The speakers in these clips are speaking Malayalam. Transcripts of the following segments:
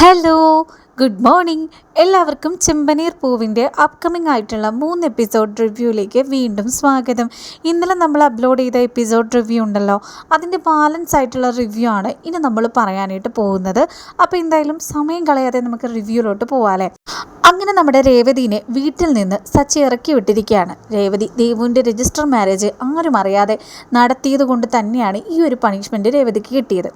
Hello. ഗുഡ് മോർണിംഗ് എല്ലാവർക്കും ചെമ്പനീർ പൂവിന്റെ അപ്കമിംഗ് ആയിട്ടുള്ള മൂന്ന് എപ്പിസോഡ് റിവ്യൂയിലേക്ക് വീണ്ടും സ്വാഗതം. ഇന്നലെ നമ്മൾ അപ്ലോഡ് ചെയ്ത എപ്പിസോഡ് റിവ്യൂ ഉണ്ടല്ലോ. അതിന്റെ ബാലൻസ് ആയിട്ടുള്ള റിവ്യൂ ആണ് ഇനി നമ്മൾ പറയാനായിട്ട് പോകുന്നത്. അപ്പോൾ എന്തായാലും സമയം കളയാതെ നമുക്ക് റിവ്യൂയിലോട്ട് പോവാലേ അങ്ങനെ നമ്മുടെ രേവതിനെ വീട്ടിൽ നിന്ന് സച്ചി ഇറക്കി വിട്ടിരിക്കുകയാണ്. രേവതി ദേവുവിന്റെ രജിസ്റ്റർ മാരേജ് ആരും അറിയാതെ നടത്തിയത് കൊണ്ട് തന്നെയാണ് ഈ ഒരു പണിഷ്മെന്റ് രേവതിക്ക് കിട്ടിയത്.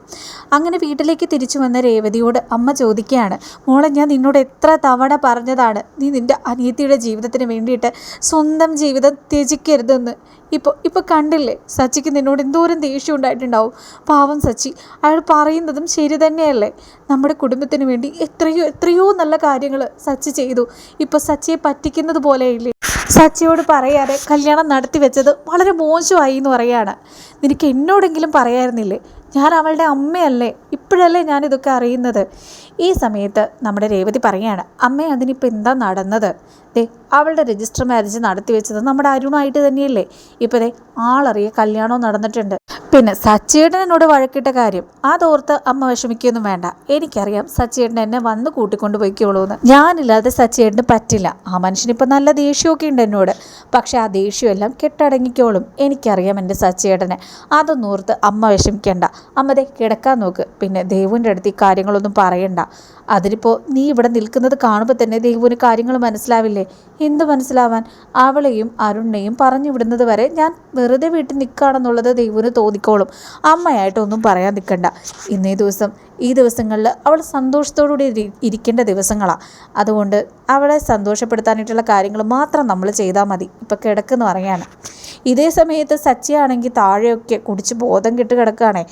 അങ്ങനെ വീട്ടിലേക്ക് തിരിച്ചു വന്ന രേവതിയോട് അമ്മ ചോദിക്കുകയാണ് മോളെ ഞാൻ നിന്നോട് എത്ര തവണ പറഞ്ഞതാണ് നീ നിന്റെ അനിയത്തിയുടെ ജീവിതത്തിന് വേണ്ടിയിട്ട് സ്വന്തം ജീവിതം ത്യജിക്കരുതെന്ന്. ഇപ്പോൾ ഇപ്പോൾ കണ്ടില്ലേ സച്ചിക്ക് നിന്നോട് എന്തോരം ദേഷ്യം ഉണ്ടായിട്ടുണ്ടാവും. പാവം സച്ചി അയാൾ പറയുന്നതും ശരി തന്നെയല്ലേ. നമ്മുടെ കുടുംബത്തിന് വേണ്ടി എത്രയോ എത്രയോ നല്ല കാര്യങ്ങൾ സച്ചി ചെയ്തു. ഇപ്പോൾ സച്ചിയെ പറ്റിക്കുന്നത് പോലെയില്ലേ? സച്ചിയോട് പറയാതെ കല്യാണം നടത്തി വെച്ചത് വളരെ മോശമായി എന്ന് പറയാണ്. നിനക്ക് എന്നോടെങ്കിലും പറയായിരുന്നില്ലേ ഞാൻ അവളുടെ അമ്മയല്ലേ? ഇപ്പോഴല്ലേ ഞാനിതൊക്കെ അറിയുന്നത്. ഈ സമയത്ത് നമ്മുടെ രേവതി പറയാണ് അമ്മ അതിനിപ്പോൾ എന്താ നടന്നത്? ദേ അവളുടെ രജിസ്റ്റർ മാരേജ് നടത്തി വെച്ചത് നമ്മുടെ അരുണായിട്ട് തന്നെയല്ലേ? ഇപ്പോൾ ദേ ആളറിയ കല്യാണവും നടന്നിട്ടുണ്ട്. പിന്നെ സച്ചേട്ടനോട് വഴക്കിട്ട കാര്യം അതോർത്ത് അമ്മ വിഷമിക്കൊന്നും വേണ്ട. എനിക്കറിയാം സച്ചേട്ടൻ എന്നെ വന്ന് കൂട്ടിക്കൊണ്ട് പോയിക്കോളൂ എന്ന് ഞാനില്ലാതെ സച്ചേട്ടന് പറ്റില്ല. ആ മനുഷ്യനിപ്പോൾ നല്ല ദേഷ്യമൊക്കെ ഉണ്ട് എന്നോട്. പക്ഷെ ആ ദേഷ്യമെല്ലാം കെട്ടടങ്ങിക്കോളും. എനിക്കറിയാം എന്റെ സച്ചേട്ടനെ. ഓർത്ത് അമ്മ വിഷമിക്കേണ്ട. അമ്മ ദേ കിടക്കാൻ നോക്ക്. പിന്നെ ദേവുവിന്റെ അടുത്ത് ഈ കാര്യങ്ങളൊന്നും പറയണ്ട. അതിനിപ്പോൾ നീ ഇവിടെ നിൽക്കുന്നത് കാണുമ്പോൾ തന്നെ ദേവുവിന് കാര്യങ്ങൾ മനസ്സിലാവില്ലേ? എന്ത് മനസ്സിലാവാൻ അവളെയും അരുണിനെയും പറഞ്ഞു വിടുന്നത് വരെ ഞാൻ വെറുതെ വീട്ടിൽ നിൽക്കുകയാണെന്നുള്ളത് ദൈവന് തോന്നിക്കോളും. അമ്മയായിട്ടൊന്നും പറയാൻ നിൽക്കണ്ട. ഇന്നേ ദിവസം ഈ ദിവസങ്ങളിൽ അവൾ സന്തോഷത്തോടുകൂടി ഇരിക്കേണ്ട ദിവസങ്ങളാണ് അതുകൊണ്ട് അവളെ സന്തോഷപ്പെടുത്താനായിട്ടുള്ള കാര്യങ്ങൾ മാത്രം നമ്മൾ ചെയ്താൽ മതി. ഇപ്പം കിടക്കുന്നു പറയാണ് ഇതേ സമയത്ത് സച്ചിയാണെങ്കിൽ താഴെയൊക്കെ കുടിച്ച് ബോധം കെട്ട് കിടക്കുകയാണേ.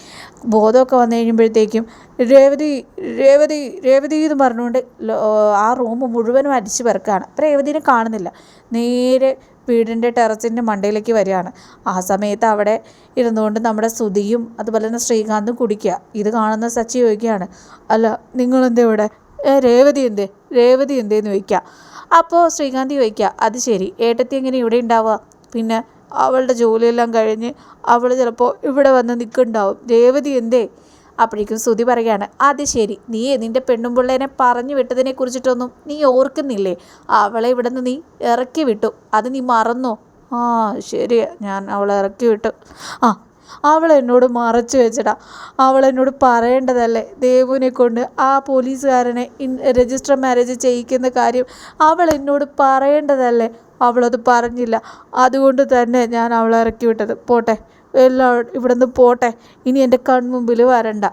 ബോധമൊക്കെ വന്നു കഴിയുമ്പോഴത്തേക്കും രേവതി രേവതി രേവതി എന്ന് പറഞ്ഞുകൊണ്ട് ആ റൂം മുഴുവനും അരിച്ചു പെറുക്കുകയാണ് അപ്പോൾ രേവതിനെ കാണുന്നില്ല. നേരെ വീടിന്റെ ടെറസിന്റെ മണ്ടയിലേക്ക് വരികയാണ്. ആ സമയത്ത് അവിടെ ഇരുന്നുകൊണ്ട് നമ്മുടെ സുധിയും അതുപോലെ തന്നെ ശ്രീകാന്തും കുടിക്കുക. ഇത് കാണുന്ന സച്ചി ചോദിക്കുകയാണ് അല്ല നിങ്ങളെന്താ ഇവിടെ? രേവതി എന്തേ? രേവതി എന്തേന്ന് ചോദിക്കുക. അപ്പോൾ ശ്രീകാന്തി ചോദിക്കുക അത് ശരി ഏട്ടത്തി എങ്ങനെ ഇവിടെ ഉണ്ടാവുക? പിന്നെ അവളുടെ ജോലിയെല്ലാം കഴിഞ്ഞ് അവൾ ചിലപ്പോൾ ഇവിടെ വന്ന് നിൽക്കുന്നുണ്ടാവും. രേവതി എന്തേ? അപ്പോഴേക്കും സ്തുതി പറയുകയാണ് അത് ശരി നീ നിന്റെ പെണ്ണും പിള്ളേനെ പറഞ്ഞു വിട്ടതിനെ കുറിച്ചിട്ടൊന്നും നീ ഓർക്കുന്നില്ലേ? അവളെ ഇവിടെ നിന്ന് നീ ഇറക്കി വിട്ടു. അത് നീ മറന്നോ? ആ ശരി ഞാൻ അവളെ ഇറക്കി വിട്ടു. ആ അവൾ എന്നോട് മറച്ചു വെച്ചടാ. അവൾ എന്നോട് പറയേണ്ടതല്ലേ? ദേവുവിനെ കൊണ്ട് ആ പോലീസുകാരനെ രജിസ്റ്റർ മാരേജ് ചെയ്യിക്കുന്ന കാര്യം അവൾ എന്നോട് പറയേണ്ടതല്ലേ? അവളത് പറഞ്ഞില്ല. അതുകൊണ്ട് തന്നെ ഞാൻ അവളെ ഇറക്കി വിട്ടത്. പോട്ടെ. എല്ലാം ഇവിടെ നിന്ന് പോട്ടെ. ഇനി എന്റെ കൺമുമ്പിൽ വരണ്ട.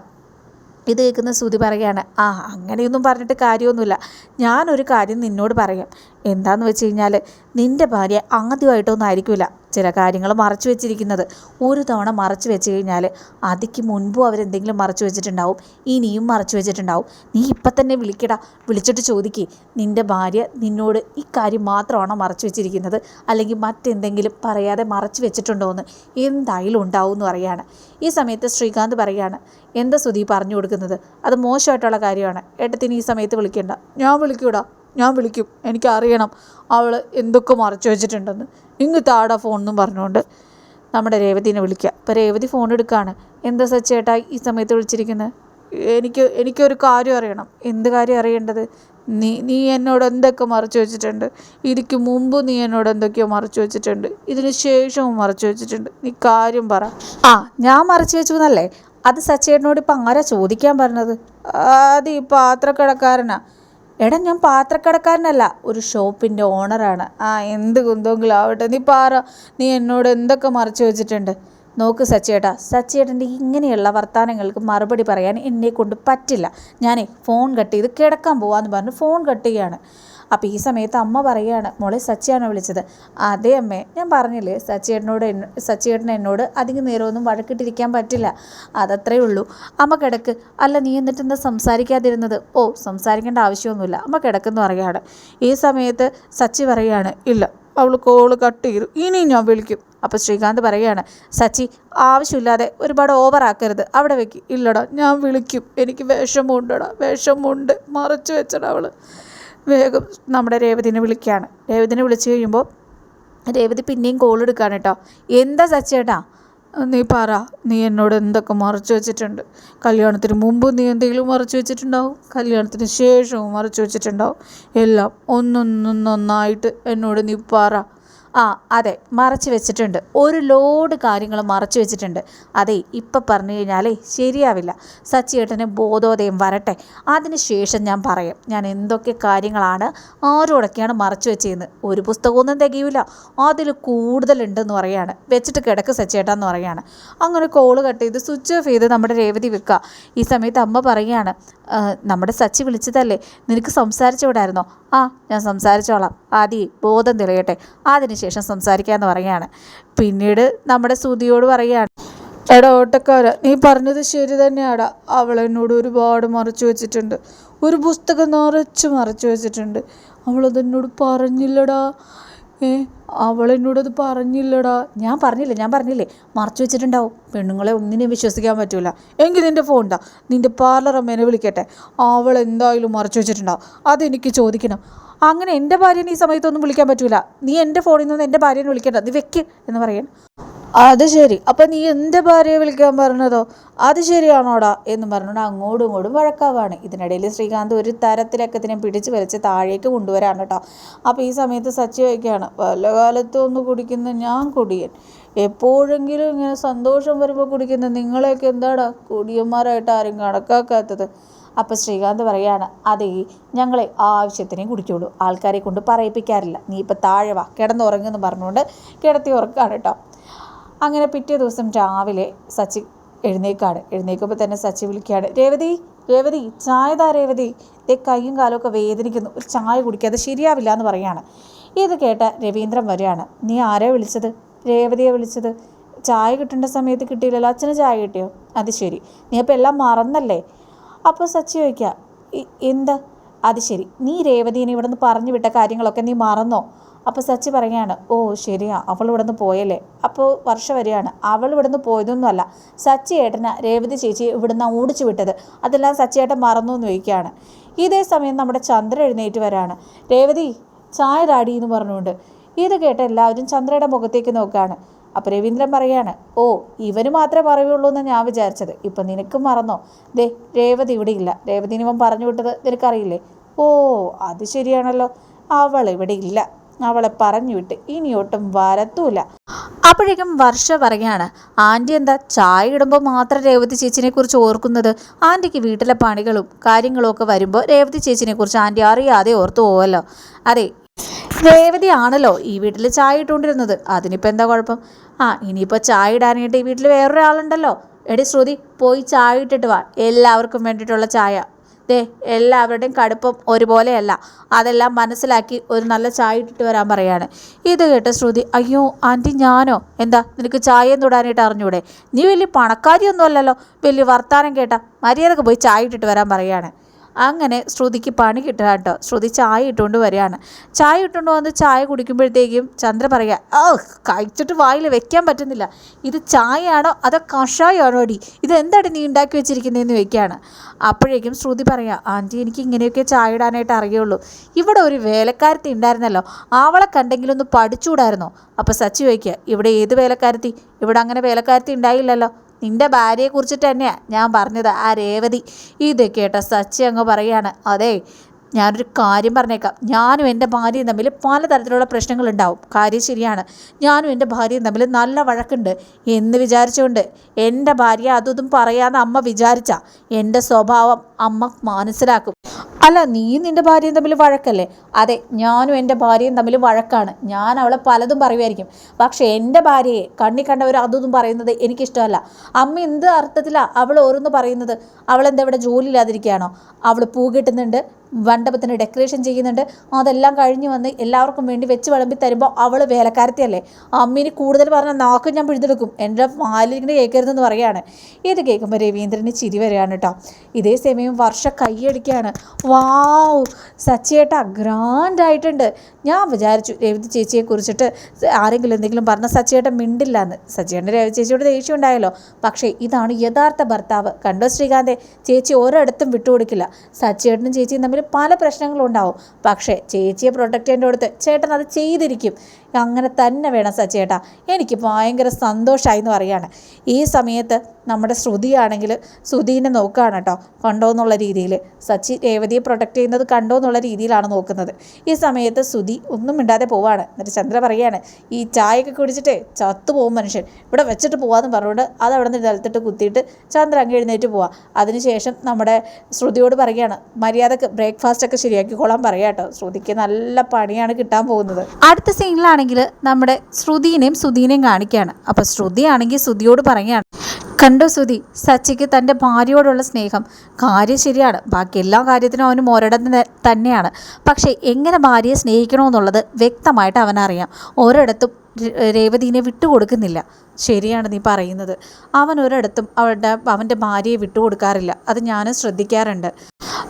ഇത് കേൾക്കുന്ന ശ്രുതി പറയുകയാണ് ആ അങ്ങനെയൊന്നും പറഞ്ഞിട്ട് കാര്യമൊന്നുമില്ല. ഞാനൊരു കാര്യം നിന്നോട് പറയാം. എന്താന്ന് വെച്ച് കഴിഞ്ഞാൽ നിന്റെ ഭാര്യ ആദ്യമായിട്ടൊന്നും ആയിരിക്കില്ല ചില കാര്യങ്ങൾ മറച്ചു വെച്ചിരിക്കുന്നത്. ഒരു തവണ മറച്ചു വെച്ച് കഴിഞ്ഞാൽ അതിക്ക് മുൻപും അവരെന്തെങ്കിലും മറച്ചു വെച്ചിട്ടുണ്ടാവും. ഇനിയും മറച്ചു വെച്ചിട്ടുണ്ടാവും. നീ ഇപ്പം തന്നെ വിളിക്കടാ. വിളിച്ചിട്ട് ചോദിക്കേ. നിന്റെ ഭാര്യ നിന്നോട് ഇക്കാര്യം കാര്യം മാത്രമാണോ മറച്ചു വെച്ചിരിക്കുന്നത്? അല്ലെങ്കിൽ മറ്റെന്തെങ്കിലും പറയാതെ മറച്ചു വെച്ചിട്ടുണ്ടോ എന്ന് എന്തായാലും ഉണ്ടാവും എന്ന് പറയാണ്. ഈ സമയത്ത് ശ്രീകാന്ത് പറയാണ് എന്താ സുധി പറഞ്ഞു കൊടുക്കുന്നത്? അത് മോശമായിട്ടുള്ള കാര്യമാണ്. ഏട്ടത്തിന് ഈ സമയത്ത് വിളിക്കേണ്ട. ഞാൻ വിളിക്കൂടാ. ഞാൻ വിളിക്കും. എനിക്കറിയണം അവൾ എന്തൊക്കെ മറച്ചു വെച്ചിട്ടുണ്ടെന്ന്. ഇങ്ങ് താടാ ഫോൺ എന്നും പറഞ്ഞുകൊണ്ട് നമ്മുടെ രേവതിനെ വിളിക്കുക. അപ്പോൾ രേവതി ഫോൺ എടുക്കുകയാണ്. എന്താ സച്ചേട്ടാ ഈ സമയത്ത് വിളിച്ചിരിക്കുന്നത് എനിക്ക് എനിക്കൊരു കാര്യം അറിയണം. എന്ത് കാര്യം അറിയേണ്ടത്? നീ നീ എന്നോട് എന്തൊക്കെ മറച്ചു വെച്ചിട്ടുണ്ട്? ഇതിക്ക് മുമ്പ് നീ എന്നോട് എന്തൊക്കെയോ മറച്ചു വെച്ചിട്ടുണ്ട്. ഇതിന് ശേഷവും മറച്ചു വെച്ചിട്ടുണ്ട്. നീ കാര്യം പറ. ആ ഞാൻ മറച്ചു വെച്ചു എന്നല്ലേ അത് സച്ചേട്ടനോട് ഇപ്പം ആരാ ചോദിക്കാൻ പറഞ്ഞത്? അത് ഈ പാത്രക്കടക്കാരനാ. എടാ ഞാൻ പാത്രക്കടക്കാരനല്ല. ഒരു ഷോപ്പിന്റെ ഓണറാണ്. ആ എന്ത് കുന്തെങ്കിലും ആവട്ടെ. നീ പാറ. നീ എന്നോട് എന്തൊക്കെ മറച്ചു വെച്ചിട്ടുണ്ട്? നോക്ക് സച്ചേട്ടാ സച്ചേട്ടന്റെ ഇങ്ങനെയുള്ള വർത്തമാനങ്ങൾക്ക് മറുപടി പറയാൻ എന്നെ കൊണ്ട് പറ്റില്ല. ഞാനേ ഫോൺ കട്ട് ചെയ്ത് കിടക്കാൻ പോവാന്ന് പറഞ്ഞ് ഫോൺ കട്ട് ചെയ്യാണ്. അപ്പോൾ ഈ സമയത്ത് അമ്മ പറയുകയാണ് മോളെ സച്ചിയാണ് വിളിച്ചത്? അതേ അമ്മേ ഞാൻ പറഞ്ഞില്ലേ സച്ചിയേട്ടനോട് സച്ചിയേട്ടൻ എന്നോട് അധികം നേരമൊന്നും വഴക്കിട്ടിരിക്കാൻ പറ്റില്ല. അതത്രേ ഉള്ളൂ. അമ്മ കിടക്ക്. അല്ല നീ എന്നിട്ട് എന്താ സംസാരിക്കാതിരുന്നത്? ഓ സംസാരിക്കേണ്ട ആവശ്യമൊന്നുമില്ല. അമ്മ കിടക്കെന്ന് പറയുകയാണ്. ഈ സമയത്ത് സച്ചി പറയുകയാണ് ഇല്ല അവൾ കോൾ കട്ട് ചെയ്തു. ഇനിയും ഞാൻ വിളിക്കും. അപ്പോൾ ശ്രീകാന്ത് പറയുകയാണ് സച്ചി ആവശ്യമില്ലാതെ ഒരുപാട് ഓവറാക്കരുത് അവിടെ വെക്ക്. ഇല്ലടാ ഞാൻ വിളിക്കും. എനിക്ക് വിഷമമുണ്ടടാ വിഷമമുണ്ട്. മറച്ചു വെച്ചടാ അവൾ വേഗം നമ്മുടെ രേവതിനെ വിളിക്കുകയാണ് രേവതിനെ വിളിച്ചു കഴിയുമ്പോൾ രേവതി പിന്നെയും കോൾ എടുക്കുകയാണ് കേട്ടോ. എന്താ സച്ചേട്ടാ? നീ പറ. നീ എന്നോട് എന്തൊക്കെ മറച്ചു വെച്ചിട്ടുണ്ട്? കല്യാണത്തിന് മുമ്പ് നീ എന്തെങ്കിലും മറച്ചു വെച്ചിട്ടുണ്ടാവും? കല്യാണത്തിന് ശേഷവും മറച്ചു വെച്ചിട്ടുണ്ടാവും? എല്ലാം ഒന്നൊന്നൊന്നായിട്ട് എന്നോട് നീ പറ. ആ അതെ മറച്ചു വെച്ചിട്ടുണ്ട്. ഒരു ലോഡ് കാര്യങ്ങൾ മറച്ചു വെച്ചിട്ടുണ്ട്. അതെ ഇപ്പം പറഞ്ഞു കഴിഞ്ഞാലേ ശരിയാവില്ല. സച്ചിയേട്ടന് ബോധോദയം വരട്ടെ. അതിന് ശേഷം ഞാൻ പറയാം ഞാൻ എന്തൊക്കെ കാര്യങ്ങളാണ് ആരോടൊക്കെയാണ് മറച്ചു വെച്ചതെന്ന് ഒരു പുസ്തകമൊന്നും തികയില്ല അതിൽ കൂടുതലുണ്ടെന്ന് പറയാണ്. വെച്ചിട്ട് കിടക്ക് സച്ചിയേട്ടാന്ന് പറയാണ്. അങ്ങനെ കോൾ കട്ട് ചെയ്ത് സ്വിച്ച് ഓഫ് ചെയ്ത് നമ്മുടെ രേവതി വെക്കുക. ഈ സമയത്ത് അമ്മ പറയുകയാണ് നമ്മുടെ സച്ചി വിളിച്ചതല്ലേ? നിനക്ക് സംസാരിച്ചുകൂടായിരുന്നോ ആ ഞാൻ സംസാരിച്ചോളാം. ആദ്യം ബോധം തെളിയട്ടെ. അതിനുശേഷം സംസാരിക്കാമെന്ന് പറയുകയാണ്. പിന്നീട് നമ്മുടെ സുതിയോട് പറയുകയാണ്. എടാ ഓട്ടക്കാര നീ പറഞ്ഞത് ശരി തന്നെയാടാ. അവൾ എന്നോട് ഒരുപാട് മറച്ചു വെച്ചിട്ടുണ്ട്. ഒരു പുസ്തകം നിറച്ച് മറച്ചു വെച്ചിട്ടുണ്ട്. അവളതെന്നോട് പറഞ്ഞില്ലടാ. ഏ അവൾ എന്നോടത് പറഞ്ഞില്ലടാ. ഞാൻ പറഞ്ഞില്ല ഞാൻ പറഞ്ഞില്ലേ? മറച്ചു വെച്ചിട്ടുണ്ടാവും. പെണ്ണുങ്ങളെ ഒന്നിനെയും വിശ്വസിക്കാൻ പറ്റൂല. എങ്കിൽ നിന്റെ ഫോൺ ഉണ്ടാ നിന്റെ പാർലർ അമ്മേനെ വിളിക്കട്ടെ. അവൾ എന്തായാലും മറച്ചു വെച്ചിട്ടുണ്ടാവും. അതെനിക്ക് ചോദിക്കണം. അങ്ങനെ എന്റെ ഭാര്യനെ ഈ സമയത്തൊന്നും വിളിക്കാൻ പറ്റൂല. നീ എന്റെ ഫോണിൽ നിന്ന് എന്റെ ഭാര്യനെ വിളിക്കണ്ട. നീ വെക്ക് എന്ന് പറയണം. അത് ശരി. അപ്പം നീ എന്റെ ഭാര്യയെ വിളിക്കാൻ പറഞ്ഞതോ? അത് ശരിയാണോടാ എന്ന് പറഞ്ഞുകൊണ്ട് അങ്ങോട്ടും ഇങ്ങോട്ടും വഴക്കാവാണ്. ഇതിനിടയിൽ ശ്രീകാന്ത് ഒരു തരത്തിലൊക്കെ ഇതിനെ പിടിച്ച് വലിച്ച് താഴേക്ക് കൊണ്ടുവരാണ് കേട്ടോ. അപ്പോൾ ഈ സമയത്ത് സച്ചി വയ്ക്കുകയാണ് കാലത്തും ഒന്ന് കുടിക്കുന്ന ഞാൻ കുടിയൻ. എപ്പോഴെങ്കിലും ഇങ്ങനെ സന്തോഷം വരുമ്പോൾ കുടിക്കുന്ന നിങ്ങളെയൊക്കെ എന്താടാ? കുടിയന്മാരായിട്ട് ആരും കണക്കാക്കാത്തത്. അപ്പോൾ ശ്രീകാന്ത് പറയാണ് അതേ ഞങ്ങളെ ആവശ്യത്തിനേ കുടിക്കുള്ളൂ ആൾക്കാരെ കൊണ്ട് പറയിപ്പിക്കാറില്ല. നീ ഇപ്പോൾ താഴെ വാ. കിടന്നുറങ്ങുമെന്ന് പറഞ്ഞുകൊണ്ട് കിടത്തി ഉറക്കാണ് കേട്ടോ. അങ്ങനെ പിറ്റേ ദിവസം രാവിലെ സച്ചി എഴുന്നേക്കാണ്. എഴുന്നേക്കുമ്പോൾ തന്നെ സച്ചി വിളിക്കുകയാണ് രേവതി രേവതി ചായ താ രേവതി. ദേ കൈയും കാലമൊക്കെ വേദനിക്കുന്നു. ഒരു ചായ കുടിക്കാതെ ശരിയാവില്ല എന്ന് പറയാണ്. ഇത് കേട്ട രവീന്ദ്രൻ വരികയാണ് നീ ആരെ വിളിച്ചത്? രേവതിയെ വിളിച്ചത്. ചായ കിട്ടേണ്ട സമയത്ത് കിട്ടിയില്ലല്ലോ അച്ഛന് ചായ കിട്ടിയോ? അത് ശരി. നീ അപ്പോൾ എല്ലാം മറന്നല്ലേ? അപ്പോൾ സച്ചി ചോദിക്കുക എന്താ? അത് ശരി നീ രേവതീനെ ഇവിടെ നിന്ന് പറഞ്ഞു വിട്ട കാര്യങ്ങളൊക്കെ നീ മറന്നോ? അപ്പോൾ സച്ചി പറയുകയാണ് ഓ ശരിയാ അവൾ ഇവിടെ നിന്ന് പോയല്ലേ? അപ്പോൾ വർഷം വരികയാണ് അവൾ ഇവിടെ നിന്ന് പോയതൊന്നുമല്ല സച്ചി ഏട്ടന രേവതി ചേച്ചി ഇവിടുന്ന് ഓടിച്ചു വിട്ടത്. അതെല്ലാം സച്ചി ഏട്ടൻ മറന്നു എന്ന് ചോദിക്കുകയാണ്. ഇതേ സമയം നമ്മുടെ ചന്ദ്ര എഴുന്നേറ്റ് വരാണ്. രേവതി ചായ രാടി എന്ന് പറഞ്ഞുകൊണ്ട്. ഇത് കേട്ട് എല്ലാവരും ചന്ദ്രയുടെ മുഖത്തേക്ക് നോക്കുകയാണ്. അപ്പോൾ രവീന്ദ്രൻ പറയാണ് ഓ ഇവന് മാത്രമേ പറയുള്ളൂ എന്ന് ഞാൻ വിചാരിച്ചത്. ഇപ്പം നിനക്കും മറന്നോ? ദേ രേവതി ഇവിടെ ഇല്ല. രേവതിന് ഇവൻ പറഞ്ഞു വിട്ടത് നിനക്കറിയില്ലേ? ഓ അത് ശരിയാണല്ലോ. അവൾ ഇവിടെ ഇല്ല. അവളെ പറഞ്ഞു വിട്ട് ഇനിയൊട്ടും വരത്തൂല. അപ്പോഴേക്കും വർഷ പറയാണ് ആന്റി എന്താ ചായ ഇടുമ്പോൾ മാത്രം രേവതി ചേച്ചിനെ കുറിച്ച് ഓർക്കുന്നത്? ആന്റിക്ക് വീട്ടിലെ പണികളും കാര്യങ്ങളും ഒക്കെ വരുമ്പോൾ രേവതി ചേച്ചിനെ കുറിച്ച് ആന്റി അറിയാതെ ഓർത്തു പോവല്ലോ. അതെ രേവതി ആണല്ലോ ഈ വീട്ടിൽ ചായ ഇട്ടുകൊണ്ടിരുന്നത്. അതിനിപ്പോൾ എന്താ കുഴപ്പം? ആ ഇനിയിപ്പോൾ ചായ ഇടാനായിട്ട് ഈ വീട്ടിൽ വേറൊരാളുണ്ടല്ലോ. എടി ശ്രുതി പോയി ചായ ഇട്ടിട്ട് വാ. എല്ലാവർക്കും വേണ്ടിയിട്ടുള്ള ചായ. ദേ എല്ലാവരുടെയും കടുപ്പം ഒരുപോലെയല്ല. അതെല്ലാം മനസ്സിലാക്കി ഒരു നല്ല ചായ ഇട്ടിട്ട് വരാൻ പറയാണ്. ഇത് കേട്ട ശ്രുതി അയ്യോ ആന്റി ഞാനോ? എന്താ നിനക്ക് ചായയും തൊടാനായിട്ട് അറിഞ്ഞൂടെ? നീ വലിയ പണക്കാരിയൊന്നുമല്ലല്ലോ? വലിയ വർത്താനം കേട്ട മര്യാദയ്ക്ക് പോയി ചായ ഇട്ടിട്ട് വരാൻ പറയാണ്. അങ്ങനെ ശ്രുതിക്ക് പണി കിട്ടുക കേട്ടോ. ശ്രുതി ചായ ഇട്ടുകൊണ്ട് വരികയാണ്. ചായ ഇട്ടുകൊണ്ട് വന്ന് ചായ കുടിക്കുമ്പോഴത്തേക്കും ചന്ദ്ര പറയുക ഓ കഴിച്ചിട്ട് വായിൽ വെക്കാൻ പറ്റുന്നില്ല. ഇത് ചായയാണോ അതോ കഷായമാണോ അടി ഇത് എന്താണ് നീ ഉണ്ടാക്കി വെച്ചിരിക്കുന്നതെന്ന് ചോദിക്കുകയാണ്. അപ്പോഴേക്കും ശ്രുതി പറയാം ആന്റി എനിക്ക് ഇങ്ങനെയൊക്കെ ചായ ഇടാനായിട്ട് അറിയുള്ളൂ. ഇവിടെ ഒരു വേലക്കാരത്തി ഉണ്ടായിരുന്നല്ലോ. അവളെ കണ്ടെങ്കിലും ഒന്ന് പഠിച്ചുകൂടായിരുന്നോ? അപ്പോൾ സച്ചി ചോദിക്കുക ഇവിടെ ഏത് വേലക്കാരത്തി? ഇവിടെ അങ്ങനെ വേലക്കാരത്തി ഉണ്ടായില്ലല്ലോ. നിന്റെ ഭാര്യയെ കുറിച്ചിട്ട് തന്നെയാണ് ഞാൻ പറഞ്ഞത് ആ രേവതി. ഇത് കേട്ട സച്ചി അങ്ങ് പറയാണ് അതെ ഞാനൊരു കാര്യം പറഞ്ഞേക്കാം. ഞാനും എന്റെ ഭാര്യയും തമ്മിൽ പലതരത്തിലുള്ള പ്രശ്നങ്ങളുണ്ടാവും. കാര്യം ശരിയാണ്. ഞാനും എന്റെ ഭാര്യയും തമ്മിൽ നല്ല വഴക്കുണ്ട് എന്ന് വിചാരിച്ചുകൊണ്ട് എന്റെ ഭാര്യ അതൊന്നും പറയാതെ അമ്മ വിചാരിച്ച എന്റെ സ്വഭാവം അമ്മ മനസ്സിലാക്കും. അല്ല നീ നിന്റെ ഭാര്യയും തമ്മിൽ വഴക്കല്ലേ? അതെ ഞാനും എന്റെ ഭാര്യയും തമ്മിൽ വഴക്കാണ്. ഞാൻ അവളെ പലതും പറയുമായിരിക്കും. പക്ഷേ എന്റെ ഭാര്യയെ കണ്ണി കണ്ടവർ അതൊന്നും പറയുന്നത് എനിക്കിഷ്ടമല്ല. അമ്മ എന്ത് അർത്ഥത്തിലാണ് അവൾ ഓരോന്ന് പറയുന്നത്? അവൾ എന്താ ഇവിടെ ജോലി ഇല്ലാതിരിക്കുകയാണോ അവൾ പൂ കിട്ടുന്നുണ്ട്. മണ്ഡപത്തിന് ഡെക്കറേഷൻ ചെയ്യുന്നുണ്ട്. അതെല്ലാം കഴിഞ്ഞ് വന്ന് എല്ലാവർക്കും വേണ്ടി വെച്ച് വിളമ്പി തരുമ്പോൾ അവൾ വേലക്കാരത്തിയല്ലേ? അമ്മിന് കൂടുതൽ പറഞ്ഞാൽ നാക്കും ഞാൻ പിഴുതെടുക്കും. എന്റെ മാലിങ്ങനെ കേൾക്കരുതെന്ന് പറയുകയാണ് ഇത് കേൾക്കുമ്പോൾ രവീന്ദ്രന് ചിരി വരികയാണ് കേട്ടോ. ഇതേ സമയം വർഷ കൈയടിക്കുകയാണ്. വാവ്! സച്ചിയേട്ടാ ഗ്രാൻഡ് ആയിട്ടുണ്ട്. ഞാൻ വിചാരിച്ചു രവീന്ദ്ര ചേച്ചിയെ കുറിച്ചിട്ട് ആരെങ്കിലും എന്തെങ്കിലും പറഞ്ഞ സച്ചിയേട്ടൻ മിണ്ടില്ല എന്ന് സച്ചിയേട്ടൻ രവി ചേച്ചിയോട് ദേഷ്യം ഉണ്ടായല്ലോ. പക്ഷേ ഇതാണ് യഥാർത്ഥ ഭർത്താവ്. കണ്ടോ ശ്രീകാന്തെ? ചേച്ചി ഒരിടത്തും വിട്ടുകൊടുക്കില്ല. സച്ചിയേട്ടനും ചേച്ചിയും തമ്മിൽ പല പ്രശ്നങ്ങളും ഉണ്ടാവും പക്ഷേ ചേച്ചിയെ പ്രൊട്ടക്റ്റ് ചെയ്യേണ്ട കൊടുത്ത് ചേട്ടൻ അത് ചെയ്തിരിക്കും. അങ്ങനെ തന്നെ വേണം സച്ചേട്ടാ എനിക്ക് ഭയങ്കര സന്തോഷമായി എന്ന് പറയാണ് ഈ സമയത്ത് നമ്മുടെ ശ്രുതിയാണെങ്കിൽ ശ്രുതിനെ നോക്കുകയാണ് കേട്ടോ. കണ്ടോ എന്നുള്ള രീതിയിൽ. സച്ചി രേവതിയെ പ്രൊട്ടക്റ്റ് ചെയ്യുന്നത് കണ്ടോ എന്നുള്ള രീതിയിലാണ് നോക്കുന്നത്. ഈ സമയത്ത് ശ്രുതി ഒന്നും മിണ്ടാതെ പോവാണ് എന്നിട്ട് ചന്ദ്ര പറയാണ് ഈ ചായയൊക്കെ കുടിച്ചിട്ടേ ചത്തു പോകും മനുഷ്യൻ. ഇവിടെ വെച്ചിട്ട് പോവാന്ന് പറഞ്ഞുകൊണ്ട് അത് അവിടെ നിന്ന് നിലത്തിട്ട് കുത്തിയിട്ട് ചന്ദ്ര അങ്ങ് എഴുന്നേറ്റ് പോവാം. അതിനുശേഷം നമ്മുടെ ശ്രുതിയോട് പറയുകയാണ് മര്യാദയ്ക്ക് ബ്രേക്ക്ഫാസ്റ്റ് ഒക്കെ ശരിയാക്കിക്കോളാൻ പറയാം കേട്ടോ. ശ്രുതിക്ക് നല്ല പണിയാണ് കിട്ടാൻ പോകുന്നത്. അടുത്ത സീനിലാണെങ്കിൽ നമ്മുടെ ശ്രുതിനെയും സുധീനെയും കാണിക്കുകയാണ്. അപ്പോൾ ശ്രുതി ആണെങ്കിൽ ശ്രുതിയോട് പറയുകയാണ് കണ്ടോ സുധി സച്ചിക്ക് തന്റെ ഭാര്യയോടുള്ള സ്നേഹം കാര്യം ശരിയാണ്. ബാക്കി എല്ലാ കാര്യത്തിനും അവന് ഒരിടത്ത് തന്നെയാണ്. പക്ഷേ എങ്ങനെ ഭാര്യയെ സ്നേഹിക്കണമെന്നുള്ളത് വ്യക്തമായിട്ട് അവനറിയാം. ഒരിടത്തും രേവതീനെ വിട്ടുകൊടുക്കുന്നില്ല. ശരിയാണ് നീ പറയുന്നത്. അവൻ ഒരിടത്തും അവളുടെ അവന്റെ ഭാര്യയെ വിട്ടുകൊടുക്കാറില്ല. അത് ഞാനും ശ്രദ്ധിക്കാറുണ്ട്.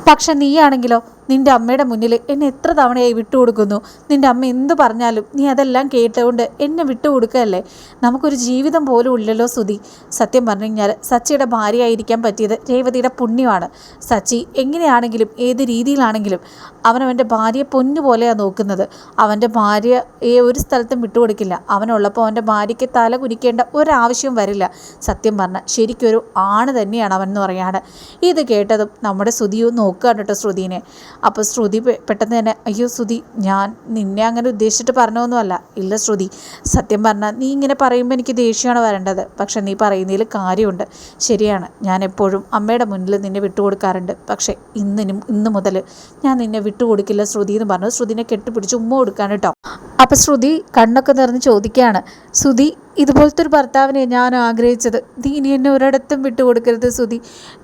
പക്ഷെ നീയാണെങ്കിലോ? നിന്റെ അമ്മയുടെ മുന്നിൽ എന്നെ എത്ര തവണയായി വിട്ടുകൊടുക്കുന്നു? നിന്റെ അമ്മ എന്ത് പറഞ്ഞാലും നീ അതെല്ലാം കേട്ടുകൊണ്ട് എന്നെ വിട്ടുകൊടുക്കുകയല്ലേ? നമുക്കൊരു ജീവിതം പോലും ഇല്ലല്ലോ സുധി. സത്യം പറഞ്ഞു കഴിഞ്ഞാൽ സച്ചിയുടെ ഭാര്യയായിരിക്കാൻ പറ്റിയത് രേവതിയുടെ പുണ്യമാണ്. സച്ചി എങ്ങനെയാണെങ്കിലും ഏത് രീതിയിലാണെങ്കിലും അവനവന്റെ ഭാര്യയെ പൊന്നുപോലെയാണ് നോക്കുന്നത്. അവന്റെ ഭാര്യയെ ഒരു സ്ഥലത്തും വിട്ടുകൊടുക്കില്ല. അവനുള്ളപ്പോൾ അവന്റെ ഭാര്യയ്ക്ക് തല കുനിക്കേണ്ട ഒരാവശ്യവും വരില്ല. സത്യം പറഞ്ഞാൽ ശരിക്കൊരു ആണ് തന്നെയാണ് അവൻ എന്ന് പറയാണ് ഇത് കേട്ടതും നമ്മുടെ ശ്രുതിയും നോക്കുകയാണ് കേട്ടോ ശ്രുതിനെ. അപ്പോൾ ശ്രുതി പെട്ടെന്ന് തന്നെ അയ്യോ ശ്രുതി ഞാൻ നിന്നെ അങ്ങനെ ഉദ്ദേശിച്ചിട്ട് പറഞ്ഞൊന്നുമല്ല ഇല്ല ശ്രുതി സത്യം പറഞ്ഞാൽ നീ ഇങ്ങനെ പറയുമ്പോൾ എനിക്ക് ദേഷ്യമാണ് വരേണ്ടത്. പക്ഷേ നീ പറയുന്നതിൽ കാര്യമുണ്ട്. ശരിയാണ് ഞാൻ എപ്പോഴും അമ്മയുടെ മുന്നിൽ നിന്നെ വിട്ടുകൊടുക്കാറുണ്ട്. പക്ഷേ ഇന്നിനും ഇന്ന് മുതൽ ഞാൻ നിന്നെ വിട്ടുകൊടുക്കില്ല ശ്രുതി എന്ന് പറഞ്ഞു ശ്രുതിനെ കെട്ടിപ്പിടിച്ച് ഉമ്മ കൊടുക്കാൻ കേട്ടോ. അപ്പോൾ ശ്രുതി കണ്ണൊക്കെ നിറഞ്ഞ് ചോദിക്കുകയാണ് ശ്രുതി ഇതുപോലത്തെ ഭർത്താവിനെ ഞാൻ ആഗ്രഹിച്ചത്. നീ ഇനി എന്നെ ഒരിടത്തും വിട്ടുകൊടുക്കരുത് സുധി.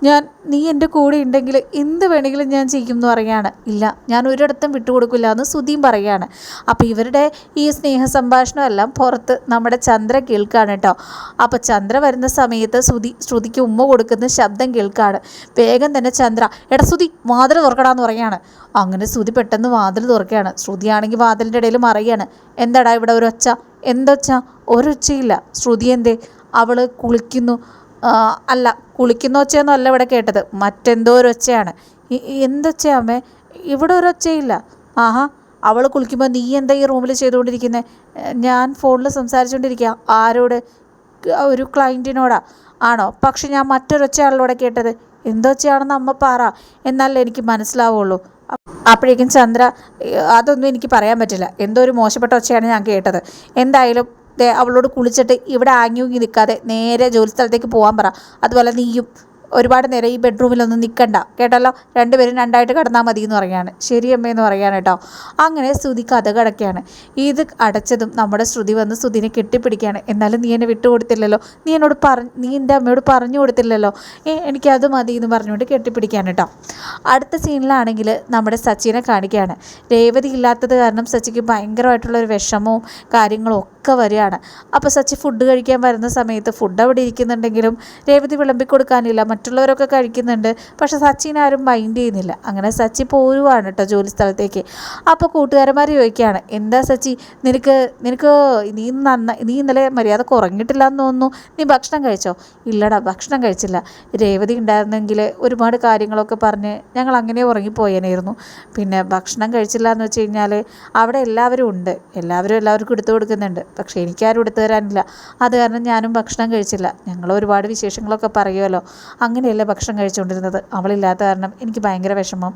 ഞാൻ നീ എന്റെ കൂടെ ഉണ്ടെങ്കിൽ എന്ത് വേണമെങ്കിലും ഞാൻ ചെയ്യും എന്ന് പറയാണ്. ഇല്ല ഞാൻ ഒരിടത്തും വിട്ടുകൊടുക്കില്ല എന്ന് സുധിയും പറയാണ്. അപ്പോൾ ഇവരുടെ ഈ സ്നേഹ സംഭാഷണമെല്ലാം പുറത്ത് നമ്മുടെ ചന്ദ്ര കേൾക്കുകയാണ് കേട്ടോ. അപ്പോൾ ചന്ദ്ര വരുന്ന സമയത്ത് സുധി ശ്രുതിക്ക് ഉമ്മ കൊടുക്കുന്ന ശബ്ദം കേൾക്കുകയാണ് വേഗം തന്നെ ചന്ദ്ര എടാ സുധി വാതിൽ തുറക്കടാന്ന് പറയാണ്. അങ്ങനെ സുധി പെട്ടെന്ന് വാതിൽ തുറക്കുകയാണ്. ശ്രുതിയാണെങ്കിൽ വാതിലിന്റെ ഇടയിൽ മറയാണ്. എന്താടാ ഇവിടെ ഒരു ഒച്ച? എന്തൊച്ച ഒരുച്ചയില്ല. ശ്രുതി എന്തേ അവൾ കുളിക്കുന്നു. അല്ല കുളിക്കുന്ന ഒച്ചയൊന്നും അല്ല ഇവിടെ കേട്ടത്. മറ്റെന്തോ ഒരു ഒച്ചയാണ് എന്തൊച്ചയാ അമ്മേ ഇവിടെ ഒരൊച്ചയില്ല. ആഹാ അവൾ കുളിക്കുമ്പോൾ നീ എന്താ ഈ റൂമിൽ ചെയ്തുകൊണ്ടിരിക്കുന്നത് ഞാൻ ഫോണിൽ സംസാരിച്ചുകൊണ്ടിരിക്കുക ആരോട്? ഒരു ക്ലയന്റിനോടാ ആണോ? പക്ഷെ ഞാൻ മറ്റൊരൊച്ചയാണല്ലോ കേട്ടത്. എന്തൊച്ചയാണെന്ന് അമ്മ പറ. എന്നാലേ എനിക്ക് മനസ്സിലാവുള്ളൂ. അപ്പോഴേക്കും ചന്ദ്ര അതൊന്നും എനിക്ക് പറയാൻ പറ്റില്ല. എന്തോ ഒരു മോശപ്പെട്ട ഒച്ചയാണ് ഞാൻ കേട്ടത്. എന്തായാലും അവളോട് കുളിച്ചിട്ട് ഇവിടെ ആങ്ങി നിൽക്കാതെ നേരെ ജോലി സ്ഥലത്തേക്ക് പോകാൻ പറ. അതുപോലെ നീയും ഒരുപാട് നേരം ഈ ബെഡ്റൂമിലൊന്നും നിൽക്കണ്ട കേട്ടല്ലോ? രണ്ടുപേരും രണ്ടായിട്ട് കിടന്നാൽ മതി എന്ന് പറയാണ് ശരി അമ്മയെന്ന് പറയാണ് കേട്ടോ. അങ്ങനെ ശ്രുതി കഥ കിടക്കുകയാണ്. ഇത് അടച്ചതും നമ്മുടെ ശ്രുതി വന്ന് ശ്രുതിനെ കെട്ടിപ്പിടിക്കുകയാണ്. എന്നാലും നീ എന്നെ വിട്ടുകൊടുത്തില്ലല്ലോ. നീ എന്നോട് പറഞ്ഞ് നീ എന്റെ അമ്മയോട് പറഞ്ഞു കൊടുത്തില്ലല്ലോ. ഏ എനിക്കത് മതി എന്ന് പറഞ്ഞുകൊണ്ട് കെട്ടിപ്പിടിക്കുകയാണ് കേട്ടോ. അടുത്ത സീനിലാണെങ്കിൽ നമ്മുടെ സച്ചിനെ കാണിക്കുകയാണ്. രേവതി ഇല്ലാത്തത് കാരണം സച്ചിക്ക് ഭയങ്കരമായിട്ടുള്ളൊരു വിഷമവും കാര്യങ്ങളും ഒക്കെ വരികയാണ്. അപ്പോൾ സച്ചി ഫുഡ് കഴിക്കാൻ വരുന്ന സമയത്ത് ഫുഡ് അവിടെ ഇരിക്കുന്നുണ്ടെങ്കിലും രേവതി വിളമ്പി കൊടുക്കാനില്ല മറ്റുള്ളവരൊക്കെ കഴിക്കുന്നുണ്ട്. പക്ഷെ സച്ചിൻ ആരും മൈൻഡ് ചെയ്യുന്നില്ല. അങ്ങനെ സച്ചി പോരുവാണ് കേട്ടോ ജോലി സ്ഥലത്തേക്ക്. അപ്പോൾ കൂട്ടുകാരന്മാർ ചോദിക്കുകയാണ് എന്താ സച്ചി? നിനക്ക് നിനക്ക് നീ നന്ന നീ ഇന്നലെ മര്യാദ കുറഞ്ഞിട്ടില്ല എന്ന് തോന്നുന്നു. നീ ഭക്ഷണം കഴിച്ചോ? ഇല്ലടാ ഭക്ഷണം കഴിച്ചില്ല. രേവതി ഉണ്ടായിരുന്നെങ്കിൽ ഒരുപാട് കാര്യങ്ങളൊക്കെ പറഞ്ഞ് ഞങ്ങൾ അങ്ങനെ ഉറങ്ങിപ്പോയേനായിരുന്നു. പിന്നെ ഭക്ഷണം കഴിച്ചില്ല എന്ന് വെച്ച് കഴിഞ്ഞാൽ അവിടെ എല്ലാവരും ഉണ്ട്. എല്ലാവരും എല്ലാവർക്കും എടുത്തു കൊടുക്കുന്നുണ്ട്. പക്ഷേ എനിക്കാരും എടുത്തു തരാനില്ല. അത് കാരണം ഞാനും ഭക്ഷണം കഴിച്ചില്ല. ഞങ്ങൾ ഒരുപാട് വിശേഷങ്ങളൊക്കെ പറയുമല്ലോ അങ്ങനെയല്ല ഭക്ഷണം കഴിച്ചുകൊണ്ടിരുന്നത്? അവളില്ലാത്ത കാരണം എനിക്ക് ഭയങ്കര വിഷമം.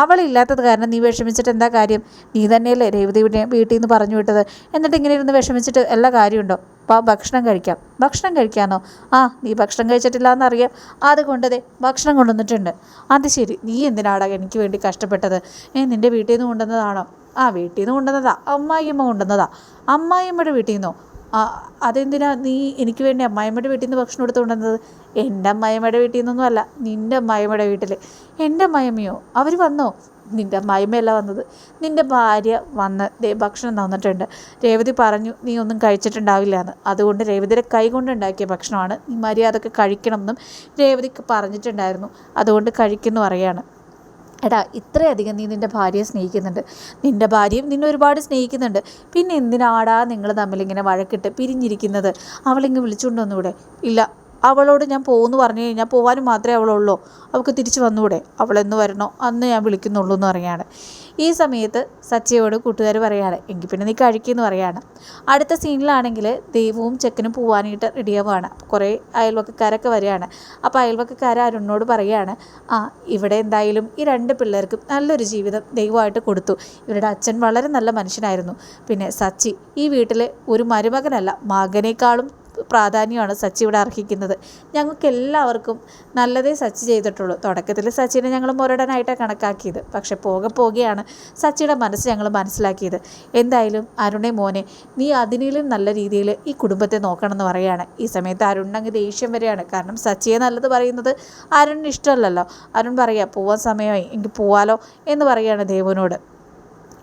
അവളില്ലാത്തത് കാരണം നീ വിഷമിച്ചിട്ട് എന്താ കാര്യം? നീ തന്നെയല്ലേ രേവതി വീട്ടിൽ നിന്ന് പറഞ്ഞു വിട്ടത്? എന്നിട്ട് ഇങ്ങനെ ഇരുന്ന് വിഷമിച്ചിട്ട് എല്ലാ കാര്യമുണ്ടോ? അപ്പോൾ ഭക്ഷണം കഴിക്കാം. ഭക്ഷണം കഴിക്കാമെന്നോ ആ നീ ഭക്ഷണം കഴിച്ചിട്ടില്ല എന്നറിയാം അതുകൊണ്ടതേ ഭക്ഷണം കൊണ്ടുവന്നിട്ടുണ്ട്. അത് ശരി നീ എന്തിനാടാ എനിക്ക് വേണ്ടി കഷ്ടപ്പെട്ടത്? ഏ നിന്റെ വീട്ടിൽ നിന്ന് കൊണ്ടുവന്നതാണോ? ആ വീട്ടിൽ നിന്ന് കൊണ്ടുവന്നതാ. അമ്മായിയമ്മ കൊണ്ടുവന്നതാ. അമ്മായിയമ്മയുടെ വീട്ടിൽ നിന്നോ അതെന്തിനാ നീ എനിക്ക് വേണ്ടി അമ്മായിമ്മയുടെ വീട്ടിൽ നിന്ന് ഭക്ഷണം എടുത്തു കൊണ്ടുവന്നത് എന്റെ അമ്മായിമ്മയുടെ വീട്ടിൽ നിന്നൊന്നും അല്ല നിന്റെ അമ്മായിമ്മയുടെ വീട്ടിൽ എന്റെ അമ്മായിമ്മയോ അവർ വന്നോ? നിന്റെ അമ്മായിമ്മയല്ല വന്നത്. നിന്റെ ഭാര്യ വന്ന് ഭക്ഷണം തന്നിട്ടുണ്ട്. രേവതി പറഞ്ഞു നീ ഒന്നും കഴിച്ചിട്ടുണ്ടാവില്ല എന്ന് അതുകൊണ്ട് രേവതിയുടെ കൈ കൊണ്ടുണ്ടാക്കിയ ഭക്ഷണമാണ്. നീ മര്യാദയ്ക്ക് കഴിക്കണമെന്നും രേവതിക്ക് പറഞ്ഞിട്ടുണ്ടായിരുന്നു. അതുകൊണ്ട് കഴിക്കുന്നു പറയാണ്. എടാ ഇത്രയധികം നീ നിന്റെ ഭാര്യയെ സ്നേഹിക്കുന്നുണ്ട്. നിന്റെ ഭാര്യയും നിന്നെ ഒരുപാട് സ്നേഹിക്കുന്നുണ്ട്. പിന്നെ എന്തിനാടാ നിങ്ങൾ തമ്മിലിങ്ങനെ വഴക്കിട്ട് പിരിഞ്ഞിരിക്കുന്നത്? അവളിങ്ങ് വിളിച്ചുകൊണ്ടൊന്നുകൂടെ ഇല്ല അവളോട് ഞാൻ പോകുമെന്ന് പറഞ്ഞു കഴിഞ്ഞാൽ പോകാനും മാത്രമേ അവളുള്ളൂ. അവൾക്ക് തിരിച്ചു വന്നുകൂടെ അവളെന്ന് വരണോ അന്ന് ഞാൻ വിളിക്കുന്നുള്ളൂ എന്ന് പറയാണ് ഈ സമയത്ത് സച്ചിയോട് കൂട്ടുകാർ പറയാണ് എങ്കിൽ പിന്നെ നീ കഴിക്കുമെന്ന് പറയാണ് അടുത്ത സീനിലാണെങ്കിൽ ദൈവവും ചെക്കനും പോവാനായിട്ട് റെഡിയാവുകയാണ്. കുറേ അയൽവക്കക്കാരൊക്കെ വരികയാണ്. അപ്പോൾ അയൽവക്കക്കാർ അരുണിനോട് പറയുകയാണ് ആ ഇവിടെ എന്തായാലും ഈ രണ്ട് പിള്ളേർക്കും നല്ലൊരു ജീവിതം ദൈവമായിട്ട് കൊടുത്തു. ഇവരുടെ അച്ഛൻ വളരെ നല്ല മനുഷ്യനായിരുന്നു. പിന്നെ സച്ചി ഈ വീട്ടിലെ ഒരു മരുമകനല്ല മകനേക്കാളും പ്രാധാന്യമാണ് സച്ചി ഇവിടെ അർഹിക്കുന്നത്. ഞങ്ങൾക്ക് എല്ലാവർക്കും നല്ലതേ സച്ചി ചെയ്തിട്ടുള്ളൂ. തുടക്കത്തിൽ സച്ചിനെ ഞങ്ങൾ മുരടനായിട്ടാണ് കണക്കാക്കിയത്. പക്ഷെ പോകെ പോകെയാണ് സച്ചിയുടെ മനസ്സ് ഞങ്ങൾ മനസ്സിലാക്കിയത്. എന്തായാലും അരുണെ മോനെ നീ അതിനേലും നല്ല രീതിയിൽ ഈ കുടുംബത്തെ നോക്കണം എന്ന് പറയുകയാണ്. ഈ സമയത്ത് അരുണിനങ്ങ് ദേഷ്യം വരികയാണ്. കാരണം സച്ചിയെ നല്ലത് പറയുന്നത് അരുണിന് ഇഷ്ടമല്ലല്ലോ. അരുൺ പറയുക പോവാൻ സമയമായി. എനിക്ക് പോവാലോ എന്ന് പറയുകയാണ് ദേവനോട്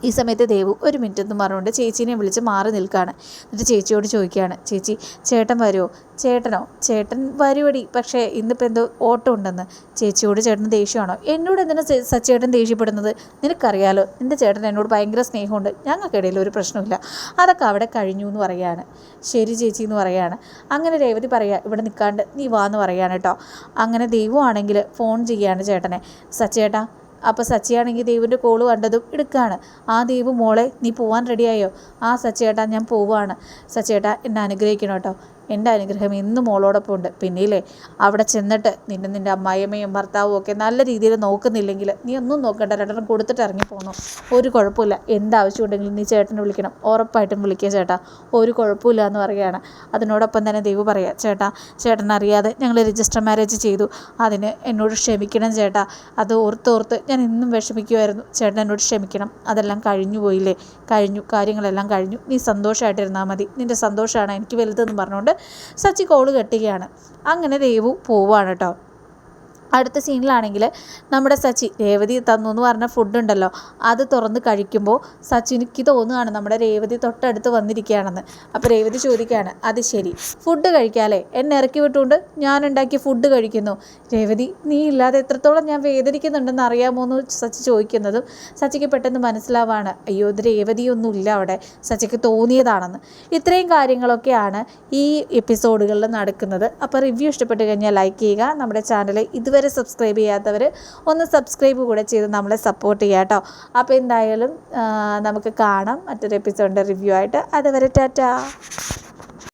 ഈ സമയത്ത് ദേവു ഒരു മിനിറ്റ് എന്ന് പറഞ്ഞുകൊണ്ട് ചേച്ചീനെ വിളിച്ച് മാറി നിൽക്കുകയാണ് എന്നിട്ട് ചേച്ചിയോട് ചോദിക്കുകയാണ് ചേച്ചി ചേട്ടൻ വരുമോ ചേട്ടനോ? ചേട്ടൻ വരുവടി പക്ഷേ ഇന്നിപ്പോൾ എന്തോ ഓട്ടം ഉണ്ടെന്ന്. ചേച്ചിയോട് ചേട്ടൻ ദേഷ്യമാണോ? എന്നോട് എന്തിനാ സച്ചേട്ടൻ ദേഷ്യപ്പെടുന്നത്? നിനക്കറിയാലോ നിന്റെ ചേട്ടൻ എന്നോട് ഭയങ്കര സ്നേഹമുണ്ട്. ഞങ്ങൾക്കിടയിൽ ഒരു പ്രശ്നമില്ല അതൊക്കെ അവിടെ കഴിഞ്ഞു എന്ന് പറയുകയാണ്. ശരി ചേച്ചി എന്ന് പറയുകയാണ്. അങ്ങനെ രേവതി പറയുക ഇവിടെ നിൽക്കാണ്ട് നീ വാ എന്ന് പറയുകയാണ് കേട്ടോ. അങ്ങനെ ദൈവമാണെങ്കിൽ ഫോൺ ചെയ്യുകയാണ് ചേട്ടനെ. സച്ചേട്ടാ അപ്പോൾ സച്ചിയാണെങ്കിൽ ദേവിന്റെ കോൾ കണ്ടതും എടുക്കുകയാണ് ആ ദേവ് മോളെ നീ പോവാൻ റെഡിയായോ ആ സച്ചിയേട്ടാ ഞാൻ പോവാണ്. സച്ചിയേട്ടാ എന്നെ അനുഗ്രഹിക്കണം കേട്ടോ. എന്റെ അനുഗ്രഹം ഇന്നും മോളോടൊപ്പം ഉണ്ട്. പിന്നെയില്ലേ അവിടെ ചെന്നിട്ട് നിന്നെ നിന്റെ അമ്മായിയമ്മയും ഭർത്താവും ഒക്കെ നല്ല രീതിയിൽ നോക്കുന്നില്ലെങ്കിൽ നീ ഒന്നും നോക്കണ്ട രണ്ടെണ്ണം കൊടുത്തിട്ട് ഇറങ്ങി ഒരു കുഴപ്പമില്ല. എന്താവശ്യം ഉണ്ടെങ്കിലും നീ ചേട്ടനെ വിളിക്കണം. ഉറപ്പായിട്ടും വിളിക്കുക ചേട്ടാ. ഒരു കുഴപ്പമില്ല എന്ന് പറയുകയാണ്. അതിനോടൊപ്പം തന്നെ ദൈവം പറയുക ചേട്ടാ ചേട്ടൻ അറിയാതെ ഞങ്ങൾ രജിസ്റ്റർ മാരേജ് ചെയ്തു. അതിന് എന്നോട് ക്ഷമിക്കണം ചേട്ടാ. അത് ഓർത്തോർത്ത് ഞാൻ ഇന്നും വിഷമിക്കുമായിരുന്നു ചേട്ടൻ എന്നോട് ക്ഷമിക്കണം. അതെല്ലാം കഴിഞ്ഞു പോയില്ലേ? കഴിഞ്ഞു. കാര്യങ്ങളെല്ലാം കഴിഞ്ഞു. നീ സന്തോഷമായിട്ടിരുന്നാൽ മതി. നിന്റെ സന്തോഷമാണ് എനിക്ക് വലുതെന്ന് പറഞ്ഞുകൊണ്ട് സച്ചി കോൾ കെട്ടുകയാണ്. അങ്ങനെ ദേവു പോവുകയാണ് കേട്ടോ. അടുത്ത സീനിലാണെങ്കിൽ നമ്മുടെ സച്ചി രേവതി തന്നു എന്ന് പറഞ്ഞ ഫുഡുണ്ടല്ലോ അത് തുറന്ന് കഴിക്കുമ്പോൾ സച്ചിനിക്ക് തോന്നുകയാണ് നമ്മുടെ രേവതി തൊട്ടടുത്ത് വന്നിരിക്കുകയാണെന്ന്. അപ്പോൾ രേവതി ചോദിക്കുകയാണ് അത് ശരി ഫുഡ് കഴിക്കാമല്ലേ എന്നെ ഇറക്കി വിട്ടുകൊണ്ട് ഞാൻ ഉണ്ടാക്കിയ ഫുഡ് കഴിക്കുന്നു. രേവതി നീ ഇല്ലാതെ എത്രത്തോളം ഞാൻ വേദനിക്കുന്നുണ്ടെന്ന് അറിയാമോ എന്ന് സച്ചി ചോദിക്കുന്നതും സച്ചിക്ക് പെട്ടെന്ന് മനസ്സിലാവാണ് അയ്യോ ഇത് രേവതിയൊന്നുമില്ല അവിടെ സച്ചിക്ക് തോന്നിയതാണെന്ന്. ഇത്രയും കാര്യങ്ങളൊക്കെയാണ് ഈ എപ്പിസോഡുകളിൽ നടക്കുന്നത്. അപ്പോൾ റിവ്യൂ ഇഷ്ടപ്പെട്ട് കഴിഞ്ഞാൽ ലൈക്ക് ചെയ്യുക നമ്മുടെ ചാനൽ ഇതുവരെ ഇതുവരെ സബ്സ്ക്രൈബ് ചെയ്യാത്തവർ ഒന്ന് സബ്സ്ക്രൈബ് കൂടെ ചെയ്ത് നമ്മളെ സപ്പോർട്ട് ചെയ്യുക കേട്ടോ അപ്പോൾ എന്തായാലും നമുക്ക് കാണാം മറ്റൊരു എപ്പിസോഡിന്റെ റിവ്യൂ ആയിട്ട്. അതുവരെ ടാറ്റാ.